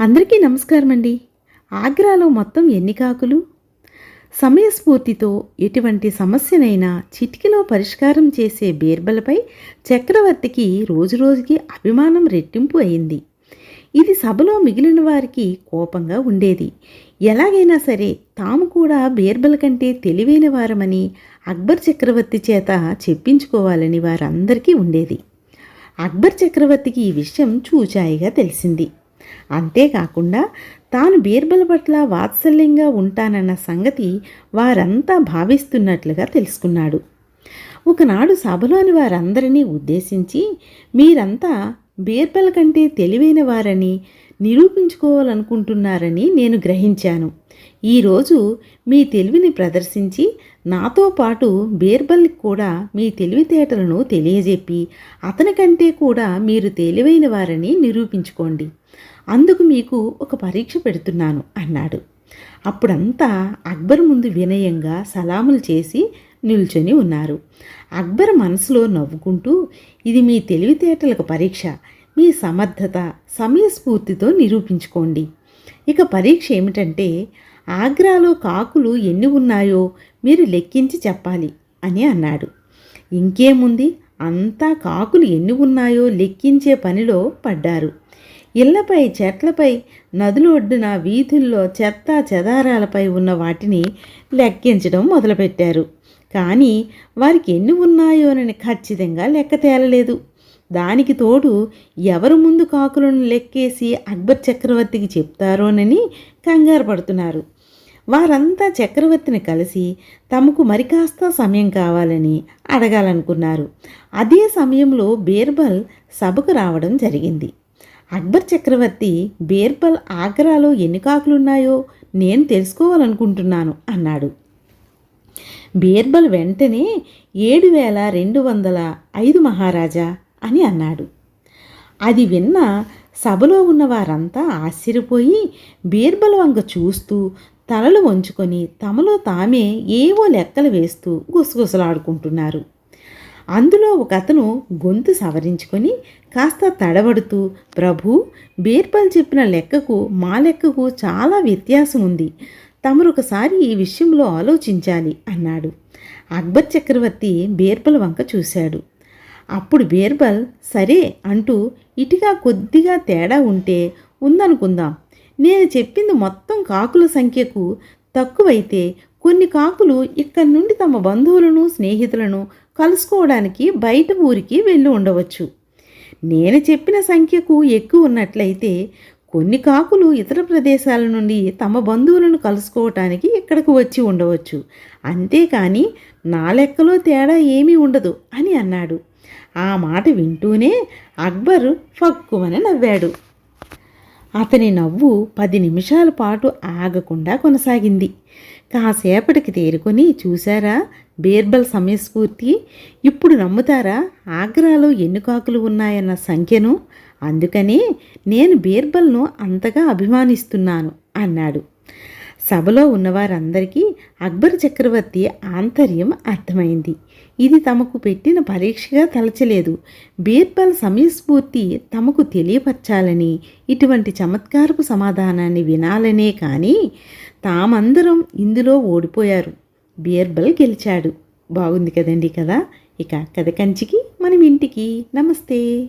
అందరికీ నమస్కారం అండి ఆగ్రాలో మొత్తం ఎన్ని కాకులు? సమయస్ఫూర్తితో ఎటువంటి సమస్యనైనా చిటికలో పరిష్కారం చేసే బీర్బలపై చక్రవర్తికి రోజురోజుకి అభిమానం రెట్టింపు అయింది. ఇది సభలో మిగిలిన వారికి కోపంగా ఉండేది. ఎలాగైనా సరే తాము కూడా బీర్బల్ కంటే తెలివైన వారమని అక్బర్ చక్రవర్తి చేత చెప్పించుకోవాలని వారందరికీ ఉండేది. అక్బర్ చక్రవర్తికి ఈ విషయం చూచాయిగా తెలిసింది. అంతేకాకుండా తాను బీర్బల్ పట్ల వాత్సల్యంగా ఉంటానన్న సంగతి వారంతా భావిస్తున్నట్లుగా తెలుసుకున్నాడు. ఒకనాడు సభలోని వారందరినీ ఉద్దేశించి మీరంతా బీర్బల్ కంటే తెలివైన వారని నిరూపించుకోవాలనుకుంటున్నారని నేను గ్రహించాను. ఈరోజు మీ తెలివిని ప్రదర్శించి నాతో పాటు బీర్బల్కి కూడా మీ తెలివితేటలను తెలియజెప్పి అతని కంటే కూడా మీరు తెలివైన వారని నిరూపించుకోండి. అందుకు మీకు ఒక పరీక్ష పెడుతున్నాను అన్నాడు. అప్పుడంతా అక్బర్ ముందు వినయంగా సలాములు చేసి నిల్చొని ఉన్నారు. అక్బర్ మనసులో నవ్వుకుంటూ ఇది మీ తెలివితేటలకు పరీక్ష. మీ సమర్థత సమయస్ఫూర్తితో నిరూపించుకోండి. ఇక పరీక్ష ఏమిటంటే ఆగ్రాలో కాకులు ఎన్ని ఉన్నాయో మీరు లెక్కించి చెప్పాలి అని అన్నాడు. ఇంకేముంది? అంతా కాకులు ఎన్ని ఉన్నాయో లెక్కించే పనిలో పడ్డారు. ఇళ్ళపై చెట్లపై నదులు ఒడ్డున వీధుల్లో చెత్త చెదారాలపై ఉన్న వాటిని లెక్కించడం మొదలుపెట్టారు. కానీ వారికి ఎన్ని ఉన్నాయోనని ఖచ్చితంగా లెక్క తేలలేదు. దానికి తోడు ఎవరు ముందు కాకులను లెక్కేసి అక్బర్ చక్రవర్తికి చెప్తారోనని కంగారు పడుతున్నారు. వారంతా చక్రవర్తిని కలిసి తమకు మరి కాస్త సమయం కావాలని అడగాలనుకున్నారు. అదే సమయంలో బీర్బల్ సభకు రావడం జరిగింది. అక్బర్ చక్రవర్తి బీర్బల్ ఆగ్రాలో ఎన్ని కాకులున్నాయో నేను తెలుసుకోవాలనుకుంటున్నాను అన్నాడు. బీర్బల్ వెంటనే ఏడు వేల రెండు వందల ఐదు మహారాజా అని అన్నాడు. అది విన్న సభలో ఉన్న వారంతా ఆశ్చర్యపోయి బీర్బల్ వంక చూస్తూ తలలు వంచుకొని తమలో తామే ఏవో లెక్కలు వేస్తూ గుసగుసలాడుకుంటున్నారు. అందులో ఒక అతను గొంతు సవరించుకొని కాస్త తడబడుతూ ప్రభు బీర్బల్ చెప్పిన లెక్కకు మా లెక్కకు చాలా వ్యత్యాసం ఉంది తమరు ఒకసారి ఈ విషయంలో ఆలోచించాలి అన్నాడు. అక్బర్ చక్రవర్తి బీర్బల్ వంక చూశాడు. అప్పుడు బీర్బల్ సరే అంటూ ఇటుగా కొద్దిగా తేడా ఉంటే ఉందనుకుందాం. నేను చెప్పింది మొత్తం కాకుల సంఖ్యకు తక్కువైతే కొన్ని కాకులు ఇక్కడి నుండి తమ బంధువులను స్నేహితులను కలుసుకోవడానికి బయట ఊరికి వెళ్ళి ఉండవచ్చు. నేను చెప్పిన సంఖ్యకు ఎక్కువ ఉన్నట్లయితే కొన్ని కాకులు ఇతర ప్రదేశాల నుండి తమ బంధువులను కలుసుకోవటానికి ఇక్కడికి వచ్చి ఉండవచ్చు. అంతేకాని నా లెక్కలో తేడా ఏమీ ఉండదు అని అన్నాడు. ఆ మాట వింటూనే అక్బర్ ఫక్కుమని నవ్వాడు. అతని నవ్వు పది నిమిషాల పాటు ఆగకుండా కొనసాగింది. కాసేపటికి తేరుకొని చూశారా? బీర్బల్ సమయస్ఫూర్తి. ఇప్పుడు నమ్ముతారా? ఆగ్రాలో ఎన్ని కాకులు ఉన్నాయన్న సంఖ్యను? అందుకనే నేను బీర్బల్ను అంతగా అభిమానిస్తున్నాను అన్నాడు. సభలో ఉన్నవారందరికీ అక్బర్ చక్రవర్తి ఆంతర్యం అర్థమైంది. ఇది తమకు పెట్టిన పరీక్షగా తలచలేదు. బీర్బల్ సమయస్ఫూర్తి తమకు తెలియపరచాలని ఇటువంటి చమత్కారపు సమాధానాన్ని వినాలనే కానీ తామందరం ఇందులో ఓడిపోయారు. బీర్బల్ గెలిచాడు. బాగుంది కదండి కదా? ఇక కథ కంచికి మనం ఇంటికి. నమస్తే.